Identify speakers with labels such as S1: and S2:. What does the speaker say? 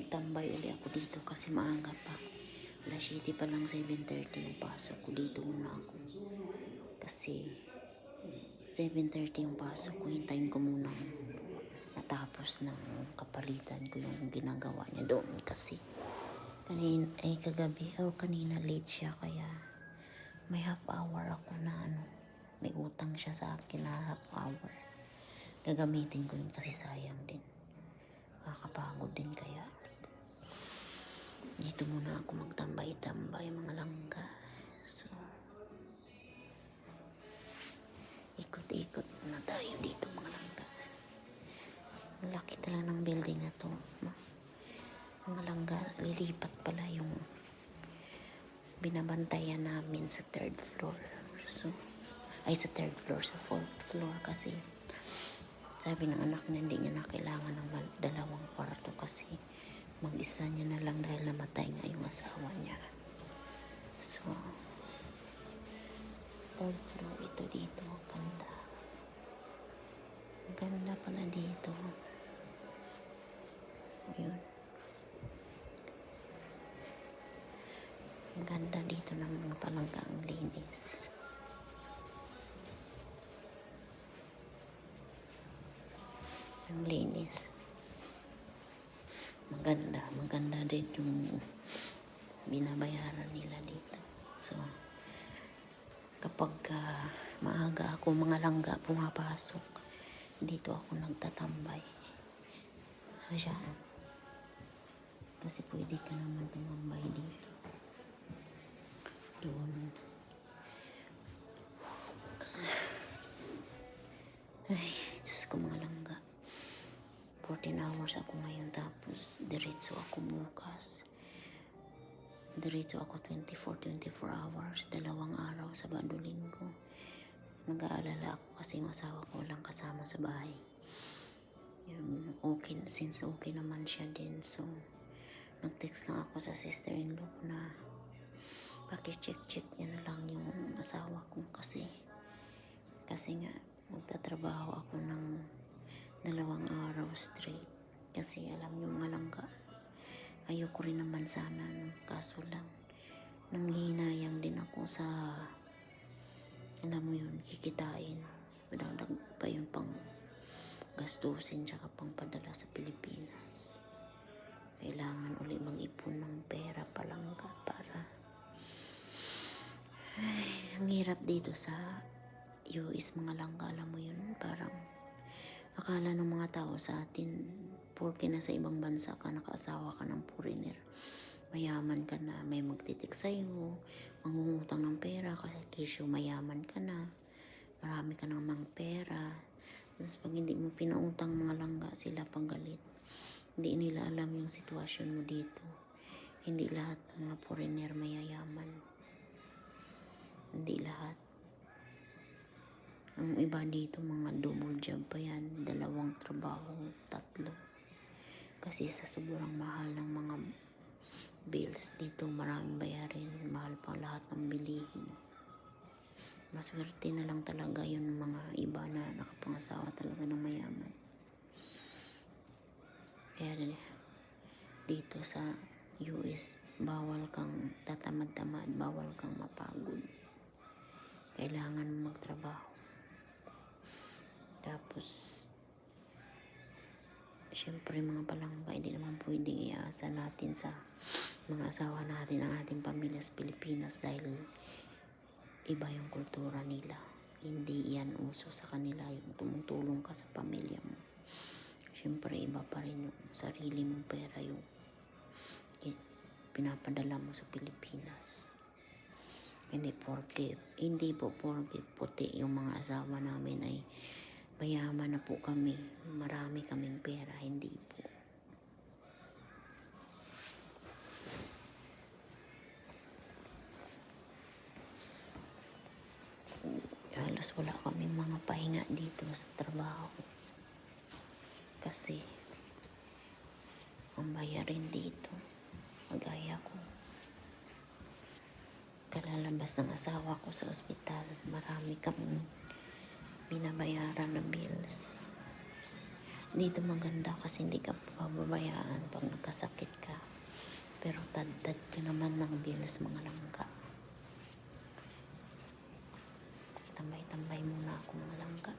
S1: magtambay uli ako dito kasi maaga pa. Alas 7 pa lang 7.30 yung pasok ko. Dito muna ako. Kasi 7.30 yung pasok ko. Hintayin ko muna natapos ng kapalitan ko yung ginagawa niya doon kasi kanina, ay kagabi o kanina late siya kaya may half hour ako na ano may utang siya sa akin na half hour gagamitin ko yun kasi sayang din kakapagod din kaya dito muna ako magtambay-tambay mga langga. So ikot-ikot muna tayo dito mga langga. Ang laki talaga ng building na to mga langga lilipat pala yung binabantayan namin sa third floor. So ay sa third floor sa fourth floor kasi sabi ng anak niya hindi niya na kailangan ng dalawang kwarto kasi mag-isa niya na lang dahil namatay nga yung asawa niya. So, third floor ito dito. Ganda. Ganda pala dito. Ayun. Ganda dito ng mga palangga ang linis. Ang linis. Maganda. Maganda din yung binabayaran nila dito. So, kapag ah, maaga ako, mga langga pumapasok, dito ako nagtatambay. Siya. Kasi pwede ka naman tumambay dito. Doon. Ay, Diyos ko mga langga. 14 hours ako ngayon tapos diretso ako bukas. Diretso ako 24-24 hours, dalawang araw sa Bado Linggo. Nag-aalala ako kasi yung asawa ko lang kasama sa bahay. Yun, okay, since okay naman siya din, so nag-text lang ako sa sister-in-law ko na pakicheck-check niya na lang yung asawa ko kasi kasi nga magtatrabaho ako ng straight. Kasi alam niyo mga langga ayoko rin naman sana no? kaso lang nanghihinayang din ako sa alam mo yun kikitain. Madagdag pa yun pang gastusin tsaka pang padala sa Pilipinas. Kailangan uli mag-ipon ng pera palangga para ay, ang hirap dito sa US mga langga alam mo yun parang akala ng mga tao sa atin porke nasa ibang bansa ka nakaasawa ka ng foreigner. Mayaman ka na may magtitik sa'yo mangungutang ng pera kasi kesyo mayaman ka na. Marami ka namang pera. Tapos pag hindi mo pinautang mga langga sila pagalit hindi nila alam yung sitwasyon mo dito. Hindi lahat ng mga foreigner mayayaman. Hindi lahat ang iba dito mga double job pa yan, dalawang trabaho, tatlo. Kasi sa sobrang mahal ng mga bills dito, maraming bayarin, mahal pa lahat ng bilihin. Maswerte na lang talaga yun mga iba na nakapangasawa talaga ng mayaman. Kaya dito sa US, bawal kang tatamad-tamad, bawal kang mapagod. Kailangan magtrabaho. Tapos, syempre mga palangga, hindi naman pwedeng iasa natin sa mga asawa natin ang ating pamilya sa Pilipinas dahil iba yung kultura nila. Hindi yan uso sa kanila yung tumutulong ka sa pamilya mo. Syempre iba pa rin yung sarili mong pera yung i- pinapadala mo sa Pilipinas. Hindi porke, hindi po porke puti yung mga asawa namin ay mayaman na po kami. Marami kaming pera, hindi po. Halos wala kaming mga pahinga dito sa trabaho. Kasi, ang bayarin dito, magaya ko. Kalalabas ng asawa ko sa ospital, marami kaming binabayaran na bills. Dito maganda kasi hindi ka pababayaan pag nagkasakit ka. Pero tad-tad ka naman ng bills mga langga. Tambay-tambay muna ako mga langga.